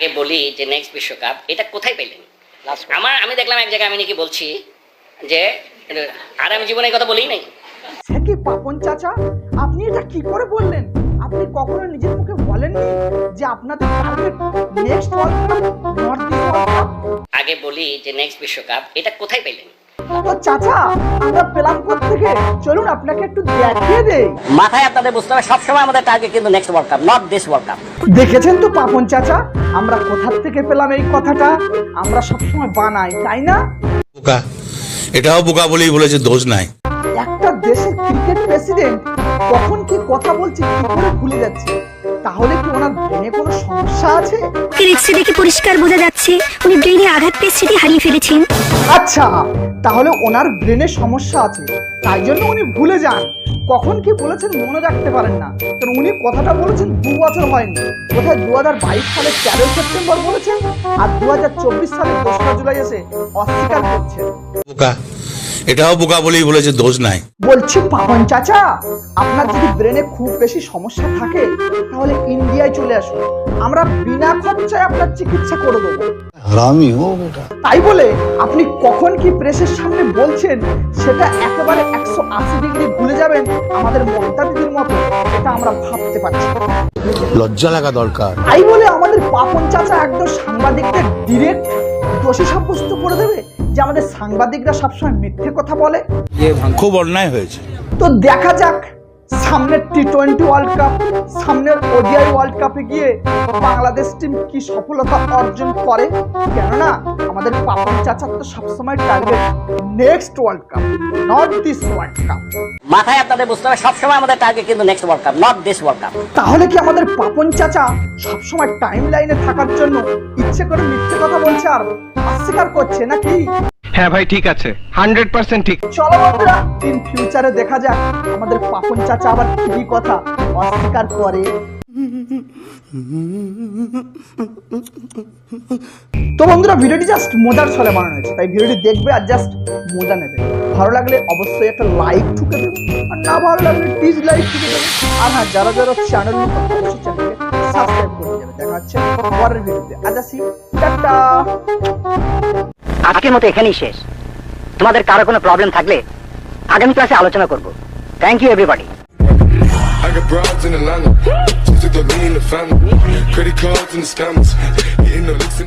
আগে বলি যে নেক্সট বিশ্বকাপ এটা কোথায় পেলেন? আমার আমি দেখলাম এক জায়গায় আমি নাকি বলছি যে আর আমি জীবনে কথা বলি নাই কি পাপন চাচা? আপনি এটা কি করে বললেন? আপনি কখনো নিজের মুখে বলেননি যে আপনাদের নেক্সট আগে বলি যে নেক্সট বিশ্বকাপ এটা কোথায় পেলেন? তো চাচা আমরা পেলাম থেকে চলুন আপনাকে একটু দেখিয়ে দেই। মাথায় আপনাদের বুঝতে হবে সবসময় আমাদের টার্গেট কিন্তু next world cup not this world cup দেখেছেন তো পাপন চাচা? আমরা কোথা থেকে পেলাম এই কথাটা? আমরা সবসময় বানাই তাই না? বোকা। এটাও বোকা বলেই বলেছে দোষ নাই। একটা দেশের ক্রিকেট প্রেসিডেন্ট কখন কি কথা বলছে কি করে ভুলে যাচ্ছে? তাহলে কি ওনার ব্রেনে কোনো সমস্যা আছে? এক্সরে দেখে পরিষ্কার বোঝা যাচ্ছে উনি ব্রেনে আঘাত পেয়ে স্মৃতি হারিয়ে ফেলেছেন। আচ্ছা তাহলে ওনার ব্রেনে সমস্যা আছে তাই জন্য উনি ভুলে যান। কখন কি বলেছেন মনে রাখতে পারেন না কারণ উনি কথাটা বলেছেন দু বছর হয়নি। কোথায় দু হাজার বাইশ সালের তেরোই সেপ্টেম্বর বলেছেন? আর দু হাজার চব্বিশ সালের দোসরা জুলাই এসে অস্বীকার করছেন। এটাও বোকা বলেই বলেছে দোষ নাই। বলছি পাবন চাচা আপনার যদি ব্রেনে খুব বেশি সমস্যা থাকে তাহলে ইন্ডিয়ায় চলে আসুন। আমরা বিনা খরচায় আপনার চিকিৎসা করে দেবো। হারামি ও বেটা তাই বলে আপনি কখন কি প্রেসের সামনে বলছেন সেটা একেবারে একশো আশি ডিগ্রি ভুলে যাবেন আমাদের মমতা দিদির মতো এটা আমরা ভাবতে পারছি লজ্জা লাগা দরকার। তাই বলে আমাদের পাপন চাচা একদম সাংবাদিকদের ডিরেক্ট দোষী সাব্যস্ত করে দেবে? যে আমাদের সাংবাদিকরা সবসময় মিথ্যে কথা বলে? খুব অন্যায় হয়েছে। তো দেখা যাক। সামনের টি টোয়েন্টি ওয়ার্ল্ড কাপ সামনের ওডিআই ওয়ার্ল্ড কাপে গিয়ে বাংলাদেশ টিম কি সফলতা অর্জন করে? কেননা আমাদের পাপন চাচার তো সবসময় target next world cup not this world cup মাথায় আপনাদের বুঝতে হবে সবসময় আমাদের টার্গেট কিন্তু next world cup not this world cup তাহলে কি আমাদের পাপন চাচা সবসময় টাইম লাইনে থাকার জন্য ইচ্ছে করে মিথ্যে কথা বলছে আর অস্বীকার করছে নাকি? হ্যাঁ ভাই, ঠিক আছে। হান্ড্রেড পার্সেন্ট ঠিক। চলো বন্ধুরা ইন ফিউচারে দেখা যাক, আমাদের পাপন চাচা আবার কি কথা অস্বীকার করে। তো বন্ধুরা, ভিডিওটি জাস্ট মজার ছলে বানানো হয়েছে, তাই ভিডিওটি দেখবে আর জাস্ট মজা নেবে। ভালো লাগলে অবশ্যই একটা লাইক ঠুকে দেবে, আর না ভালো লাগলে ডিস লাইক ঠুকে দেবে। আর হ্যাঁ যারা যারা চ্যানেল অবশ্যই চ্যানেলকে সাবস্ক্রাইব করে দেবে। দেখা হচ্ছে পরের ভিডিওতে। আজ আসি, টাটা! আজকের মতো এখানেই শেষ তোমাদের কারও কোনো প্রবলেম থাকলে আগামী ক্লাসে আলোচনা করব thank you everybody I got broads in Atlanta. Just took the lean in the family. Credit cards and the scammers. Hitting the licks